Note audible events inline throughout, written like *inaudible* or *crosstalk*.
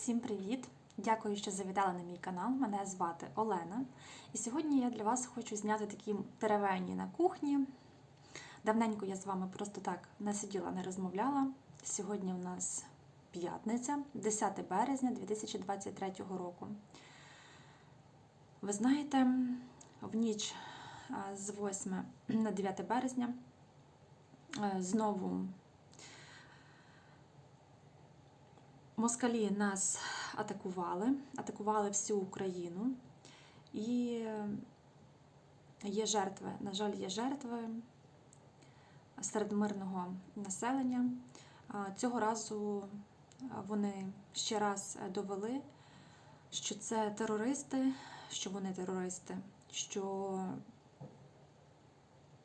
Всім привіт! Дякую, що завітали на мій канал. Мене звати Олена. І сьогодні я для вас хочу зняти такі теревені на кухні. Давненько я з вами просто так не сиділа, не розмовляла. Сьогодні у нас п'ятниця, 10 березня 2023 року. Ви знаєте, в ніч з 8 на 9 березня е, знову Москалі нас атакували, атакували всю Україну. І є жертви, на жаль, є жертви серед мирного населення. Цього разу вони ще раз довели, що це терористи, що вони терористи, що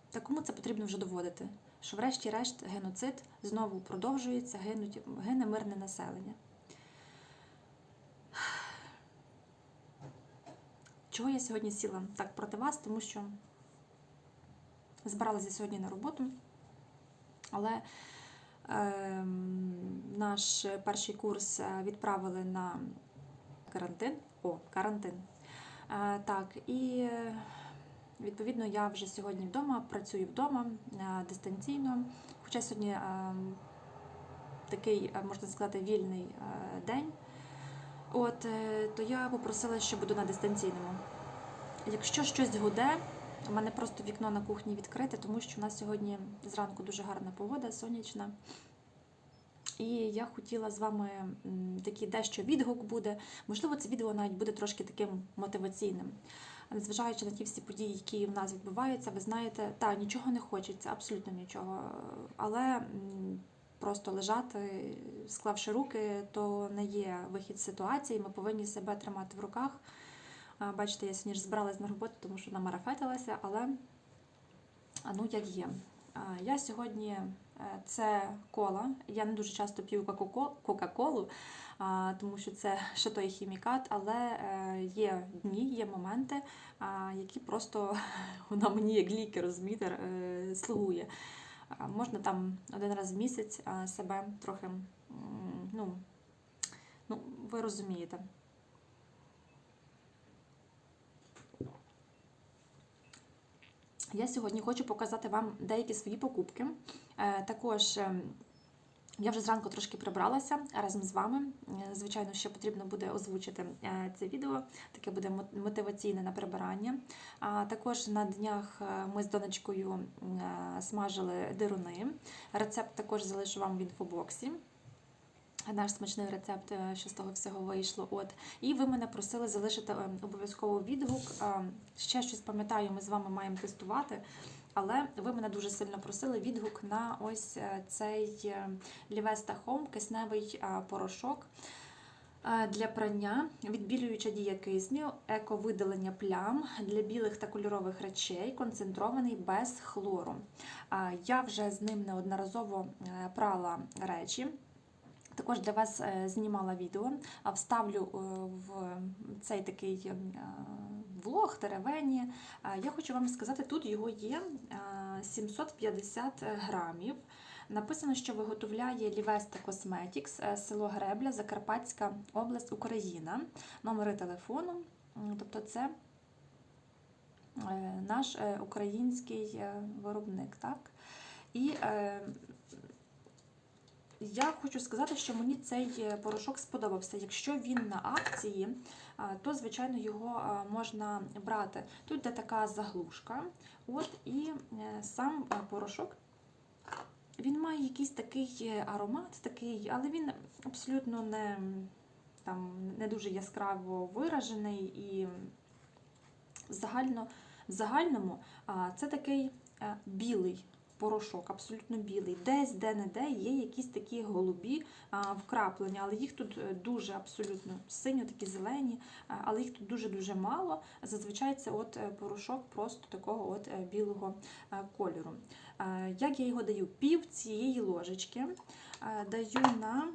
та кому це потрібно вже доводити, що врешті-решт геноцид знову продовжується, гине мирне населення. Чого я сьогодні сіла так проти вас? Тому що збиралася сьогодні на роботу, але е, наш перший курс відправили на карантин. О, карантин. Е, так, і відповідно я вже сьогодні вдома, працюю вдома е, дистанційно. Хоча сьогодні е, такий, е, можна сказати, вільний е, день. От, е, то я попросила, що буду на дистанційному. Якщо щось гуде, у мене просто вікно на кухні відкрите, тому що у нас сьогодні зранку дуже гарна погода, сонячна. І я хотіла з вами такий дещо відгук буде. Можливо, це відео навіть буде трошки таким мотиваційним. Незважаючи на ті всі події, які в нас відбуваються, ви знаєте, та нічого не хочеться, абсолютно нічого. Але просто лежати, склавши руки, то не є вихід з ситуації. Ми повинні себе тримати в руках. Бачите, я сьогодні ж збиралась на роботу, тому що намарафетилася, але ну як є. Я сьогодні е, це кола. Я не дуже часто п'ю кока-ко- кока-колу, тому що це *laughs* ще той хімікат, але е, є дні, є моменти, які просто *laughs* вона мені як ліки, розумієте, е, слугує. Можна там один раз в місяць себе трохи, ну, ну, ви розумієте. Я сьогодні хочу показати вам деякі свої покупки. Е, Також ем, я вже зранку трошки прибралася разом з вами. Е, Звичайно, ще потрібно буде озвучити е, це відео, таке буде мотиваційне на прибирання. А також на днях е, ми з донечкою смажили дируни. Рецепт також залишу вам в інфобоксі. Наш смачний рецепт, що з того всього вийшло. От і ви мене просили залишити обов'язково відгук. Ще щось пам'ятаю, ми з вами маємо тестувати. Але ви мене дуже сильно просили відгук на ось е, цей е, Лівеста Home кисневий е, порошок для прання, відбілююча дія кисню, ековидалення плям для білих та кольорових речей, концентрований без хлору. Я вже з ним неодноразово прала речі. Також для вас знімала відео, вставлю в цей такий влог, теревені. Я хочу вам сказати, тут його є е, 750 грамів. Написано, що виготовляє Лівеста Cosmetics, е, село Гребля, Закарпатська область, Україна. Номери телефону. Тобто це е, наш е, український виробник. Так? І я хочу сказати, що мені цей е, порошок сподобався. Якщо він на акції, то звичайно його можна брати. Тут де така заглушка, от і е, сам е, порошок. Він має якийсь такий е, аромат, такий, але він абсолютно не, там, не дуже яскраво виражений і в загальному це такий е, білий порошок, абсолютно білий. Десь де-не-де є якісь такі голубі вкраплення, але їх тут е, дуже абсолютно синьо, такі зелені, але їх тут дуже-дуже мало. Зазвичай це от е, порошок просто такого от е, білого кольору. Як я його даю? Пів цієї ложечки даю на.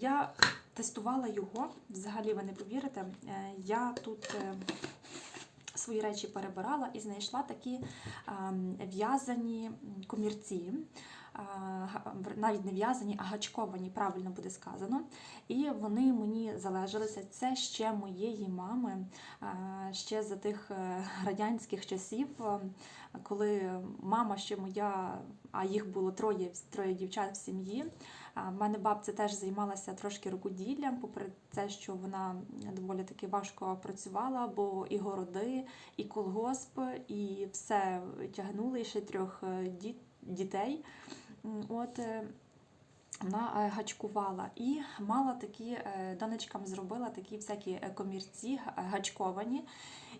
Я тестувала його, взагалі ви не повірите. Я тут. Е, свої речі перебирала і знайшла такі ем, в'язані комірці. навіть не в'язані, а гачковані, правильно буде сказано. І вони мені залежалися. Це ще моєї мами, ще за тих е, радянських часів, е, коли мама ще моя, а їх було троє, троє дівчат в сім'ї. В мене бабця теж займалася трошки рукоділлям, попри те, що вона доволі таки важко працювала, бо і городи, і колгосп, і все тягнули, і ще трьох е, дітей. От е, вона е, гачкувала і мала такі, донечкам зробила такі всякі комірці гачковані.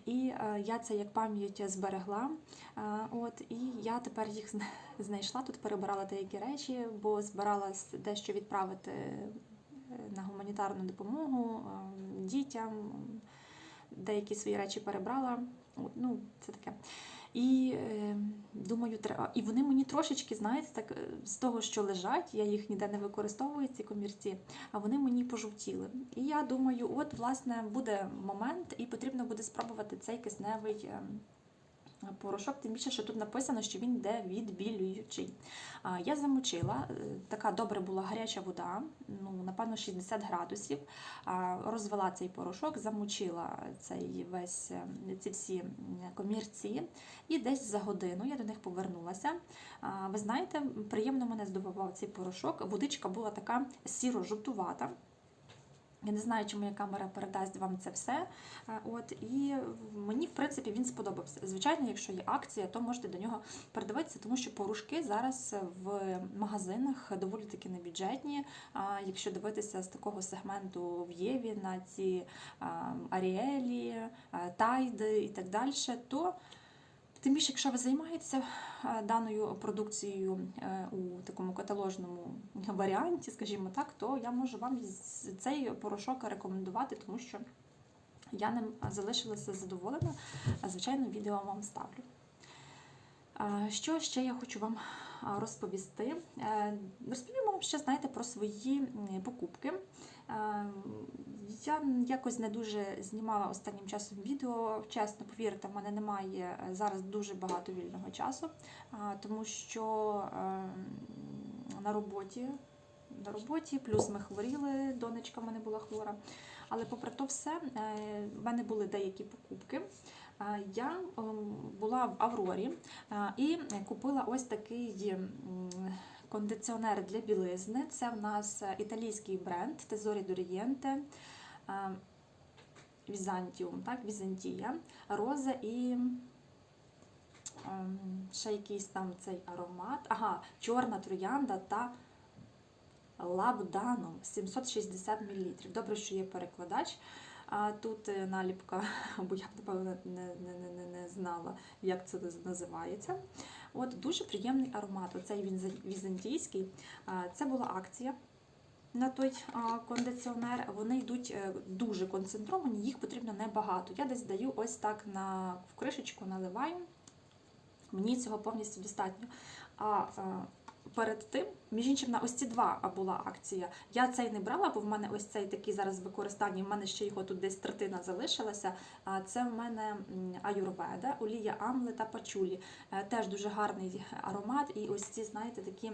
І е, я це як пам'ять зберегла. Е, От, і я тепер їх знайшла. Тут перебирала деякі речі, бо збиралась дещо відправити е, на гуманітарну допомогу е, дітям. Деякі свої речі перебрала. От, ну, це таке. І е, думаю, треба. І вони мені трошечки, знаєте, так е, з того, що лежать, я їх ніде не використовую, ці комірці, а вони мені пожовтіли. І я думаю, от, власне, буде момент, і потрібно буде спробувати цей кисневий. е, Порошок, тим більше, що тут написано, що він йде відбілюючий. Я замочила, е, така добре була гаряча вода, ну, напевно, 60 градусів. Розвела цей порошок, замочила цей весь, е, ці всі комірці, і десь за годину я до них повернулася. Ви знаєте, приємно мене здивував цей порошок. Водичка була така сіро-жовтувата. Я не знаю, чи моя камера передасть вам це все. Е, От і мені, в принципі, він сподобався. Звичайно, якщо є акція, то можете до нього передивитися, тому що порошки зараз в магазинах доволі таки небюджетні. А якщо дивитися з такого сегменту в Єві на ці Аріелі, Тайди і так далі, то Тим більше, якщо ви займаєтеся е, даною продукцією е, у такому каталожному *laughs* варіанті, скажімо так, то я можу вам цей порошок рекомендувати, тому що я ним залишилася задоволена. Звичайно, відео вам ставлю. Що ще я хочу вам розповісти? Е, Розповім вам ще, знаєте, про свої покупки. Е, Я якось не дуже знімала останнім часом відео. Чесно, повірте, в мене немає е, зараз дуже багато вільного часу, тому що е, на роботі. На роботі, плюс ми хворіли, донечка в мене була хвора. Але попри то все, в мене були деякі покупки. Е, Я ем, була в Аврорі е, і купила ось такий кондиціонер для білизни. Це в нас італійський бренд Tesori d'Oriente. е, Візантіум, так, Візантія, роза і ем, ще якийсь там цей аромат. Ага, чорна троянда та лабданом 760 мл. Добре, що є перекладач. А тут е, наліпка, *laughs* бо я напевно не, не, не, не, знала, як це називається. От дуже приємний аромат. Оцей він візантійський. Це була акція на той кондиціонер. Вони йдуть е, дуже концентровані, їх потрібно небагато. Я десь даю ось так на в кришечку, наливаю. Мені цього повністю достатньо. А перед тим, між іншим, на ось ці два була акція. Я цей не брала, бо в мене ось цей такий зараз в використанні. В мене ще його тут десь третина залишилася. Це в мене аюрведа, олія амли та пачулі. Е, Теж дуже гарний аромат. І ось ці, знаєте, такі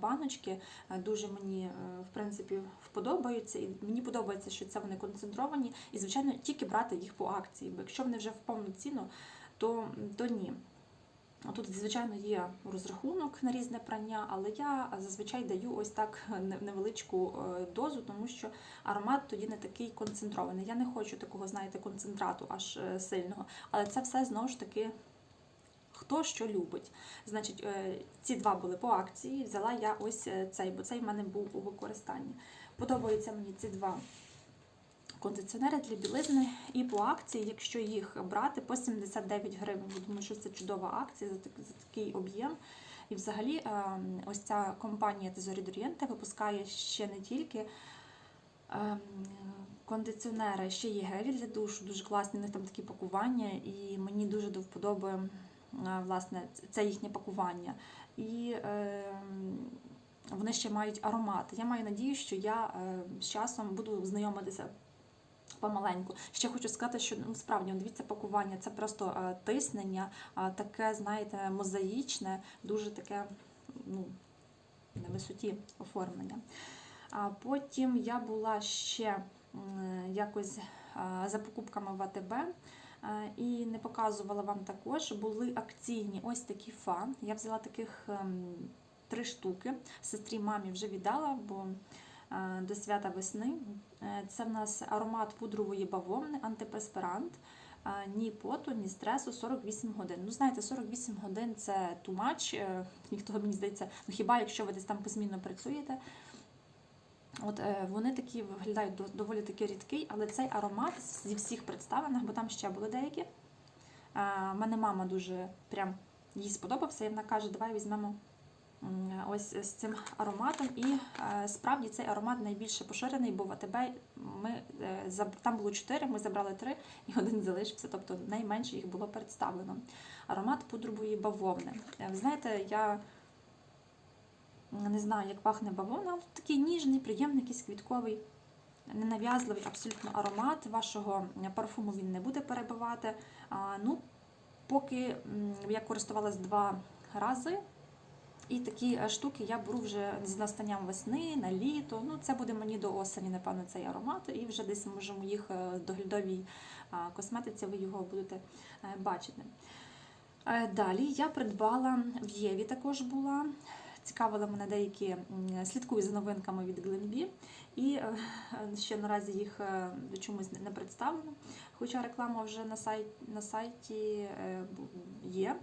баночки е, дуже мені е, в принципі вподобаються. І мені подобається, що це вони концентровані. І, звичайно, тільки брати їх по акції. Бо якщо вони вже в повну ціну, то, то ні. Тут, звичайно, є розрахунок на різне прання, але я зазвичай даю ось так *laughs* невеличку е, дозу, тому що аромат тоді не такий концентрований. Я не хочу такого, знаєте, концентрату аж е, сильного. Але це все знову ж таки. Хто що любить. Значить, е, ці два були по акції. Взяла я ось цей, бо цей в мене був у використанні. Подобаються мені ці два кондиціонери для білизни і по акції, якщо їх брати по 79 гривень. Я думаю, що це чудова акція за, так- за такий об'єм. І взагалі е, ось ця компанія d'Oriente випускає ще не тільки е, кондиціонери, ще є гелі для душу, дуже класні, у них там такі пакування, і мені дуже до вподоби власне це їхнє пакування. І е, вони ще мають аромат. Я маю надію, що я з часом буду знайомитися помаленьку. Ще хочу сказати, що ну, справді ну, дивіться пакування, це просто е, тиснення, а таке, знаєте, мозаїчне, дуже таке, ну. на висоті оформлення. А потім я була ще якось а, за покупками в АТБ. е, І не показувала вам також. Були акційні ось такі фа. Я взяла таких ем, три штуки. Сестрі мамі вже віддала, бо до свята весни. Е, Це в нас аромат пудрової бавовни, антиперспирант. Е, Ні поту, ні стресу 48 годин. Ну, знаєте, 48 годин це е, *laughs* Ніхто мені здається, ну хіба якщо ви десь там посмінно працюєте. От е, вони такі виглядають доволі таки рідкий, але цей аромат зі всіх представлених, бо там ще були деякі. Е, мене мама дуже прям їй сподобався, і вона каже, давай візьмемо ось з цим ароматом. І е, справді цей аромат найбільше поширений, бо в АТБ ми е, там було чотири, ми забрали три, і *laughs* один залишився, тобто найменше їх було представлено. Аромат пудрової бавовни. Е, Ви знаєте, я не знаю, як пахне бавовна, але такий ніжний, приємний, якийсь квітковий, ненав'язливий абсолютно аромат. Вашого парфуму він не буде перебивати. Ну, поки я користувалась два рази. І такі е, штуки я беру вже з настанням весни, на літо. Ну, це буде мені до осені, напевно, цей аромат. І вже десь може в е, доглядовій косметиці ви його будете е, бачити. Далі я придбала в Єві також була. Цікавили мене деякі слідкую за новинками від Glenbee. І ще наразі їх чомусь не представлено. Хоча реклама вже на сайті, є.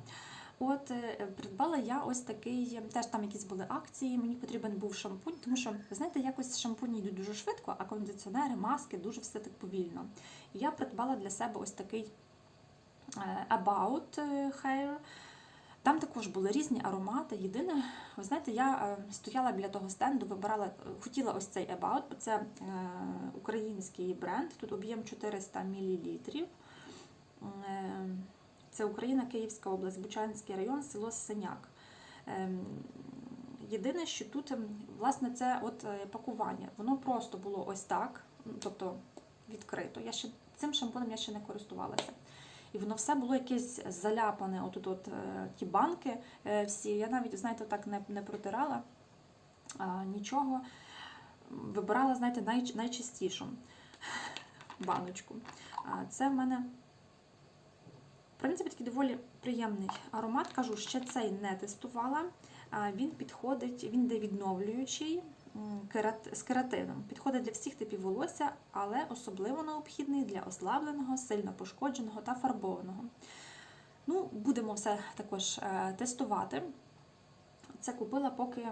От е, придбала я ось такий, теж там якісь були акції. Мені потрібен був шампунь, тому що знаєте, якось шампуні йдуть дуже швидко, а кондиціонери, маски дуже все так повільно. І я придбала для себе ось такий е, About Hair. Там також були різні аромати. Єдине, ви знаєте, я е, стояла біля того стенду, вибирала, е, хотіла ось цей About, бо це е, український бренд, тут об'єм 400 мл. Це Україна, Київська область, Бучанський район, село Синяк. Ем, Єдине, що тут, ем, власне, це от е, пакування. Воно просто було ось так, тобто відкрито. Я ще цим шампунем я ще не користувалася. І воно все було якесь заляпане, отут от е, ті банки е, всі. Я навіть, знаєте, так не, не протирала а, нічого. Вибирала, знаєте, най, найчистішу баночку. А, Це в мене, в принципі, такий доволі приємний аромат. Кажу, ще цей не тестувала. Він підходить, він де відновлюючий з кератином. Підходить для всіх типів волосся, але особливо необхідний для ослабленого, сильно пошкодженого та фарбованого. Ну, будемо все також е, тестувати. Це купила, поки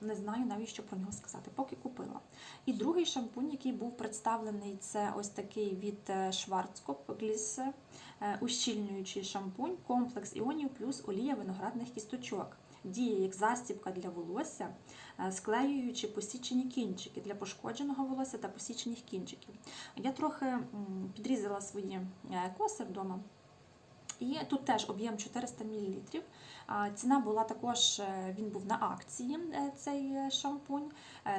не знаю навіть що про нього сказати, поки купила. І другий шампунь, який був представлений, це ось такий від е, Schwarzkopf Gliss, е, ущільнюючий шампунь, комплекс іонів плюс олія виноградних кісточок. Діє як застібка для волосся, е, склеюючи посічені кінчики для пошкодженого волосся та посічених кінчиків. Я трохи підрізала свої е, коси вдома. І тут теж об'єм 400 мл. Ціна була також, е, він був на акції, е, цей е, шампунь.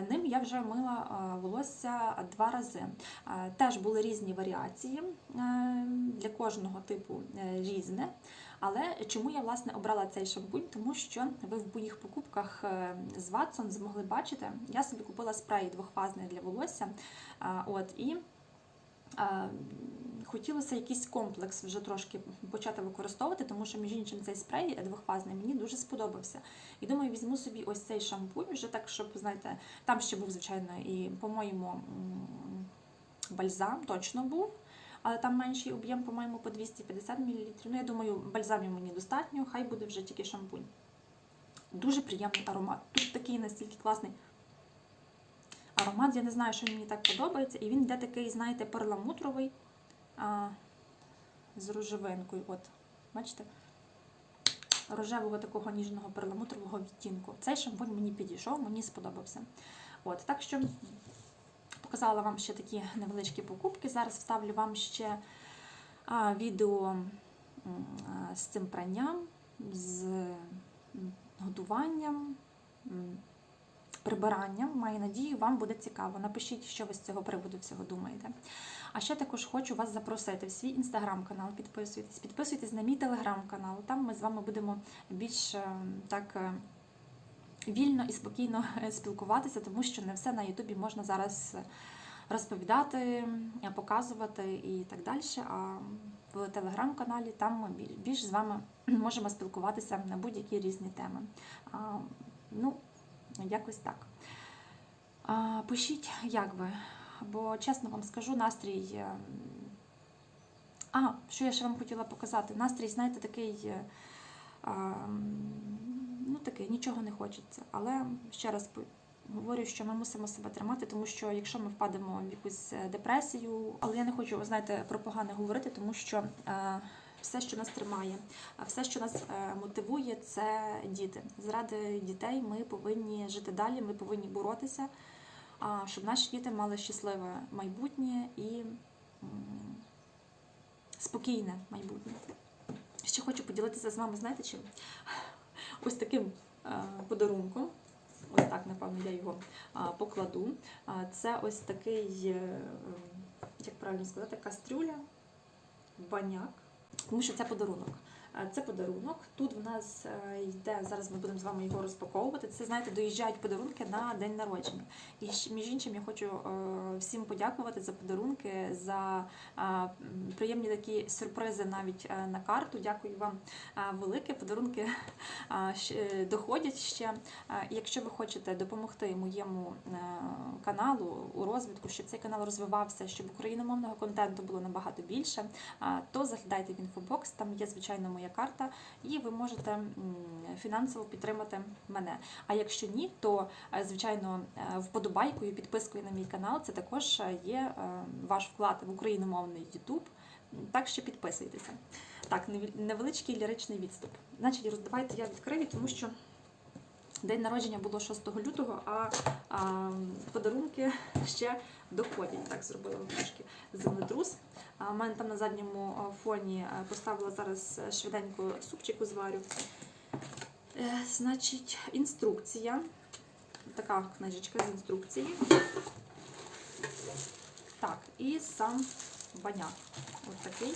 Ним я вже мила волосся два рази. Теж були різні варіації для кожного типу різне. Але чому я власне обрала цей шампунь? Тому що ви в моїх покупках з Watson змогли бачити, я собі купила спрей двохфазний для волосся. От і хотілося якийсь комплекс вже трошки почати використовувати, тому що, між іншим, цей спрей двохфазний мені дуже сподобався. І думаю, візьму собі ось цей шампунь, вже так, щоб, знаєте, там ще був, звичайно, і, по-моєму, бальзам точно був. Але там менший об'єм, по-моєму, по 250 мл. Ну, я думаю, бальзамів мені достатньо, хай буде вже тільки шампунь. Дуже приємний аромат. Тут такий настільки класний аромат. Я не знаю, що мені так подобається. І він йде такий, знаєте, перламутровий а, з рожевинкою. От, бачите? Рожевого такого ніжного перламутрового відтінку. Цей шампунь мені підійшов, мені сподобався. От, так що показала вам ще такі невеличкі покупки. Зараз вставлю вам ще а, відео а, з цим пранням, з годуванням, прибиранням. Маю надію, вам буде цікаво. Напишіть, що ви з цього приводу всього думаєте. А ще також хочу вас запросити в свій інстаграм-канал. Підписуйтесь, підписуйтесь на мій телеграм-канал. Там ми з вами будемо більш е, так. е, вільно і спокійно *laughs* спілкуватися, тому що не все на Ютубі можна зараз розповідати, показувати і так далі. А в телеграм-каналі там ми більш з вами *clears throat* можемо спілкуватися на будь-які різні теми. А, ну, якось так. Пишіть, як ви, бо чесно вам скажу, настрій. е, А, що я ще вам хотіла показати? Настрій, знаєте, такий. е, ну, такий, нічого не хочеться. Але ще раз говорю, що ми мусимо себе тримати, тому що якщо ми впадемо в якусь е, депресію, але я не хочу, знаєте, про погане говорити, тому що все, що нас тримає, а все, що нас е, мотивує, це діти. Заради дітей ми повинні жити далі, ми повинні боротися, щоб наші діти мали щасливе майбутнє і спокійне майбутнє. Ще хочу поділитися з вами, знаєте чим? Ось таким е, подарунком. Ось так, напевно, я його покладу. Це ось такий, е, е, як правильно сказати, кастрюля, баняк. Тому що це подарунок. Е, Це подарунок. Тут в нас е, йде, зараз ми будемо з вами його розпаковувати. Це, знаєте, доїжджають подарунки на день народження. І між іншим я хочу е, всім подякувати за подарунки, за приємні такі сюрпризи навіть на карту. Дякую вам велике. Подарунки доходять ще. Якщо ви хочете допомогти моєму каналу у розвитку, щоб цей канал розвивався, щоб україномовного контенту було набагато більше, то заглядайте в інфобокс, там є звичайно моя карта, і ви можете фінансово підтримати мене. А якщо ні, то е, звичайно е, вподобайкою, підпискою на мій канал це також е, є ваш вклад в україномовний YouTube. Так що підписуйтеся. Так, невеличкий ліричний відступ. Значить, роздавайте я відкрию, тому що день народження було 6 лютого, а, а подарунки ще доходять. Так, зробила трошки землетрус. В мене там на задньому фоні поставила зараз швиденько супчику зварю. Е, значить, інструкція. Така книжечка з інструкції. Так, і сам баняк. Ось такий.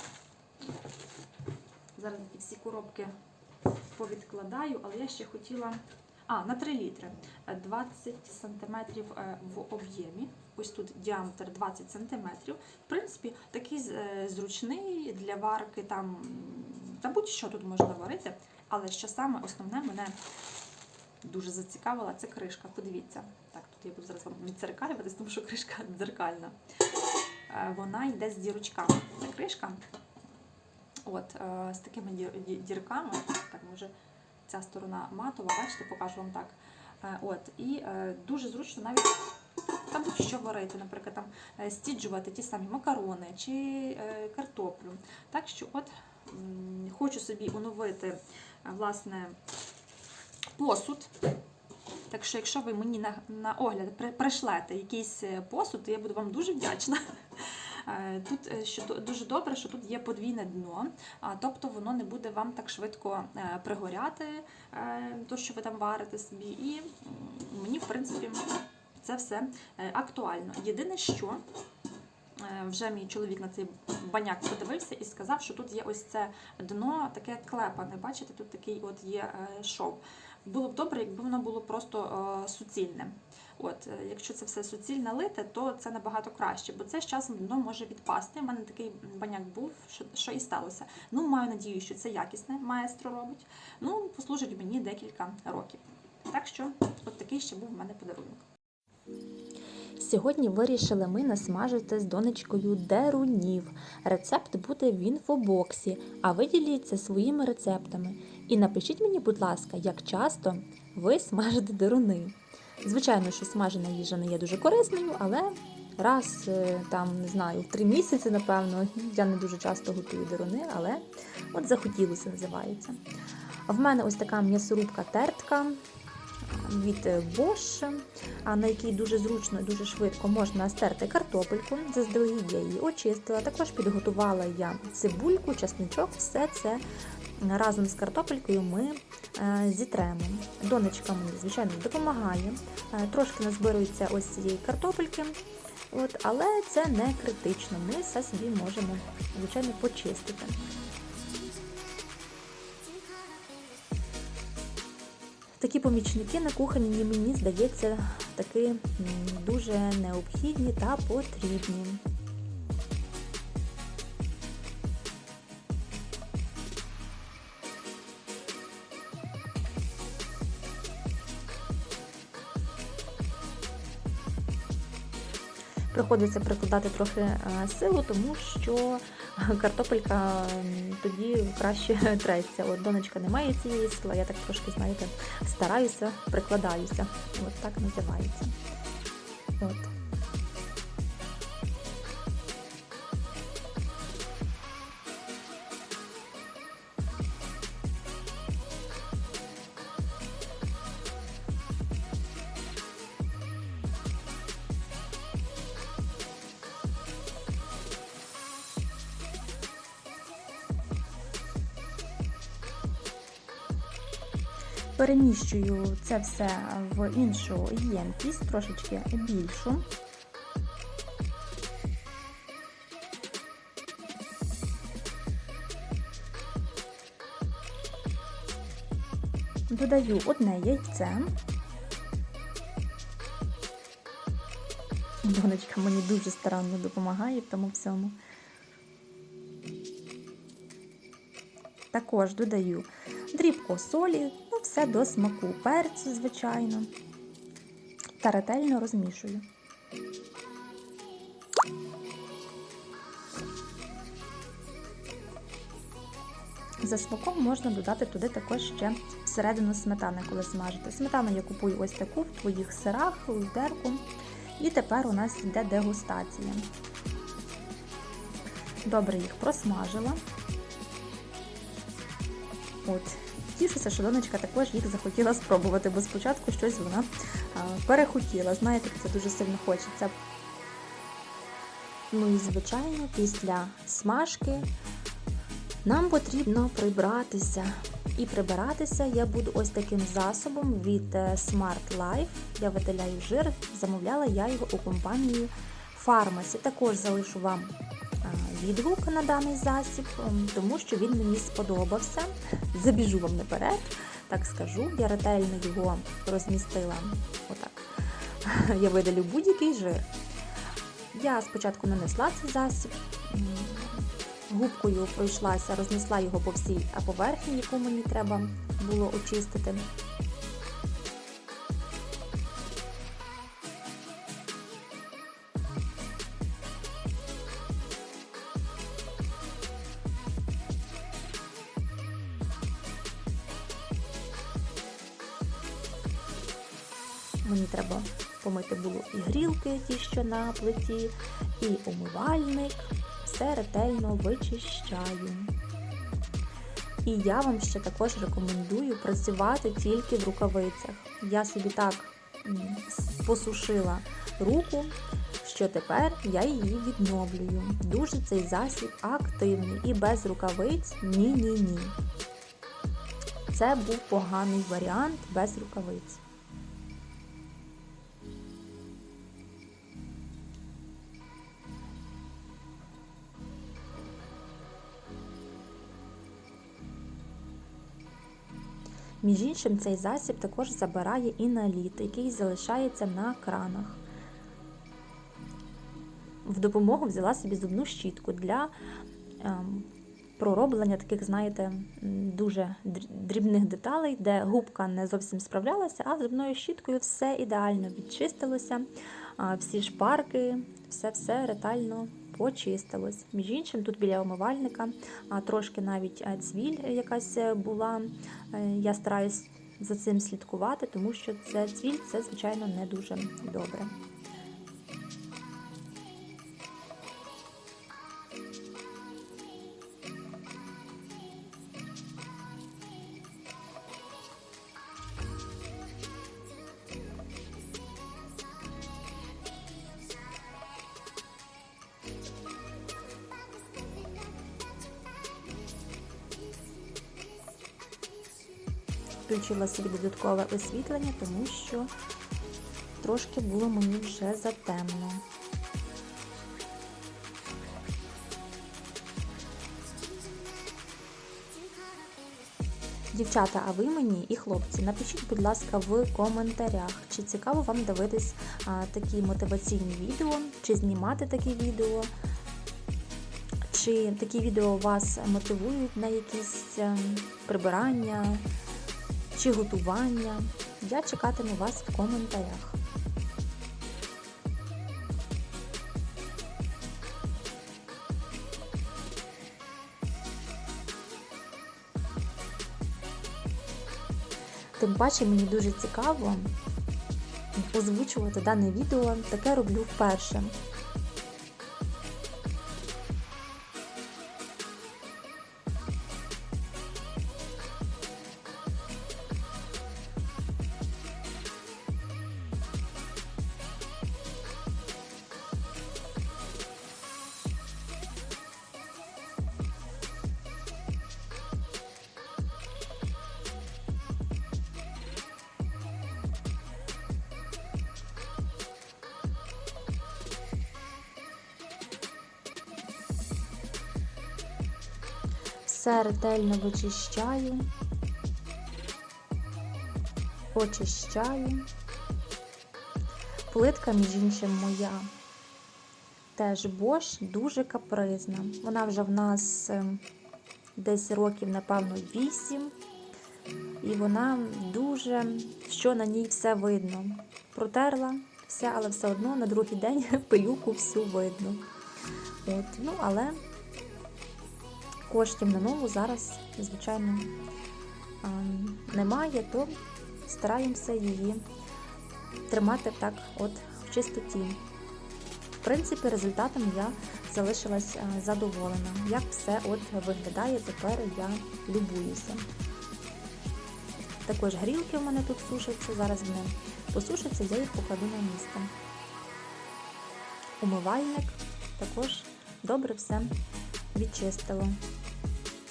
Зараз всі коробки повідкладаю, але я ще хотіла. А, на 3 літри. Е, 20 сантиметрів е, в об'ємі. Ось тут діаметр 20 сантиметрів. В принципі, такий е, зручний для варки, там, та будь-що тут можна варити. Але що саме основне мене дуже зацікавила, це кришка. Подивіться. Так, тут я буду зараз вам відцеркалюватись, тому що кришка дзеркальна. Е, Вона йде з дірочками. Це кришка. От, з такими дірками. Так, може, ця сторона матова, бачите, покажу вам так. Е, От, і е, дуже зручно навіть там що варити, наприклад, там е, стіджувати ті самі макарони чи картоплю. Так що, от хочу собі оновити власне посуд. Так що, якщо ви мені на, на огляд при- пришлете якийсь посуд, то я буду вам дуже вдячна. Е, Тут е, що дуже добре, що тут є подвійне дно, тобто воно не буде вам так швидко е, пригоряти, то, що ви там варите собі. І мені, в принципі, це все актуально. Єдине, що вже мій чоловік на цей баняк подивився і сказав, що тут є ось це дно таке клепане. Бачите, тут такий от є шов. Було б добре, якби воно було просто е, суцільне. От, е, якщо це все суцільне лите, то це набагато краще, бо це з часом дно може відпасти. У мене такий баняк був, що, що і сталося. Ну, маю надію, що це якісне маестро робить. Ну, послужить мені декілька років. Так що, от такий ще був у мене подарунок. Сьогодні вирішили ми насмажити з донечкою дерунів. Рецепт буде в інфобоксі, а ви діліться своїми рецептами. І напишіть мені, будь ласка, як часто ви смажите деруни. Звичайно, що смажена їжа не є дуже корисною, але раз е, там не знаю, в три місяці, напевно, я не дуже часто готую деруни, але от захотілося називається. В мене ось така м'ясорубка тертка від е, Bosch, на якій дуже зручно і дуже швидко можна стерти картопельку. Заздалегідь я її очистила. Також підготувала я цибульку, часничок, все це разом з картопелькою ми е, зітремо. Донечка мені, звичайно, допомагає. Е, Трошки назбирується ось цієї картопельки. От, але це не критично. Ми все собі можемо, звичайно, почистити. Такі помічники на кухні, мені здається, таки дуже необхідні та потрібні. Приходиться прикладати трохи е, силу, тому що *laughs* картопелька тоді краще *laughs* треться. От донечка не має цієї сили, я так трошки, знаєте, стараюся, прикладаюся. От так називається. От. Переміщую це все в іншу ємкість, трошечки більшу. Додаю одне яйце. Донечка мені дуже старанно допомагає в тому всьому. Також додаю дрібку солі, все до смаку, перцю, звичайно. Та ретельно розмішую. За смаком можна додати туди також ще всередину сметани, коли смажити. Сметану я купую ось таку в твоїх сирах, у відерку. І тепер у нас йде дегустація. Добре їх просмажила. От. Тішуся, що донечка також їх захотіла спробувати, бо спочатку щось вона перехотіла. Знаєте, це дуже сильно хочеться. Ну і звичайно, після смажки нам потрібно прибратися. І прибиратися я буду ось таким засобом від е, Smart Life. Я видаляю жир, замовляла я його у компанії Pharmacy. Також залишу вам відгук на даний засіб, ем, тому що він мені сподобався. Забіжу вам наперед, так скажу. Я ретельно його розмістила. Отак. *laughs* Я видалю будь-який жир. Я спочатку нанесла цей засіб, губкою пройшлася, рознесла його по всій поверхні, яку мені треба було очистити. І грілки, ті, що на плиті, і умивальник. Все ретельно вичищаю. І я вам ще також рекомендую працювати тільки в рукавицях. Я собі так посушила руку, що тепер я її відновлюю. Дуже цей засіб активний і без рукавиць ні-ні-ні. Це був поганий варіант без рукавиць. Між іншим, цей засіб також забирає і наліт, який залишається на кранах. В допомогу взяла собі зубну щітку для ем, пророблення таких, знаєте, дуже дрібних деталей, де губка не зовсім справлялася, а зубною щіткою все ідеально відчистилося, всі шпарки, все-все ретельно почистилось. Між іншим, тут біля умивальника а, трошки навіть е, цвіль якась е, була. Е, Я стараюсь за цим слідкувати, тому що це цвіль це, звичайно, не дуже добре. Включила собі додаткове освітлення, тому що трошки було мені вже затемно. Дівчата, а ви мені і хлопці, напишіть, будь ласка, в коментарях, чи цікаво вам дивитись а, такі мотиваційні відео, чи знімати такі відео, чи такі відео вас мотивують на якісь ем, прибирання чи готування. Я чекатиму вас в коментарях. Тим паче мені дуже цікаво озвучувати дане відео. Таке роблю вперше. Ретельно вичищаю, очищаю. Плитка, між іншим, моя теж Bosch, дуже капризна. Вона вже в нас е, десь років, напевно, 8. І вона дуже, що на ній все видно. Протерла все, але все одно на другий день *laughs* пилюку всю видно. От, ну, але коштів на нову зараз, звичайно, немає, то стараємося її тримати так от в чистоті. В принципі, результатом я залишилась задоволена. Як все от виглядає, тепер я любуюся. Також грілки в мене тут сушаться, зараз вони посушаться, я їх покладу на місце. Умивальник також добре все відчистило.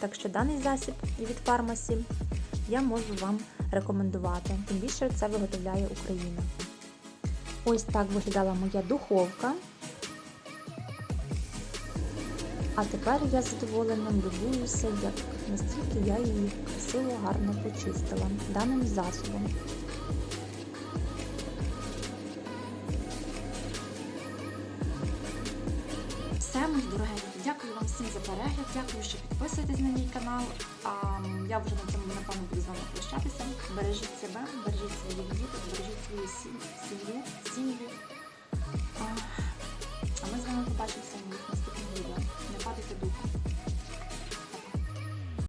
Так що даний засіб від фармасі я можу вам рекомендувати. Тим більше це виготовляє Україна. Ось так виглядала моя духовка. А тепер я з задоволенням любуюся, як настільки я її красиво, гарно почистила даним засобом. Перегляд, дякую, що підписуєтесь на мій канал. А, я вже на цьому, напевно, буду з вами прощатися. Бережіть себе, бережіть своїх діток, бережіть свою сім'ю, сім'ю,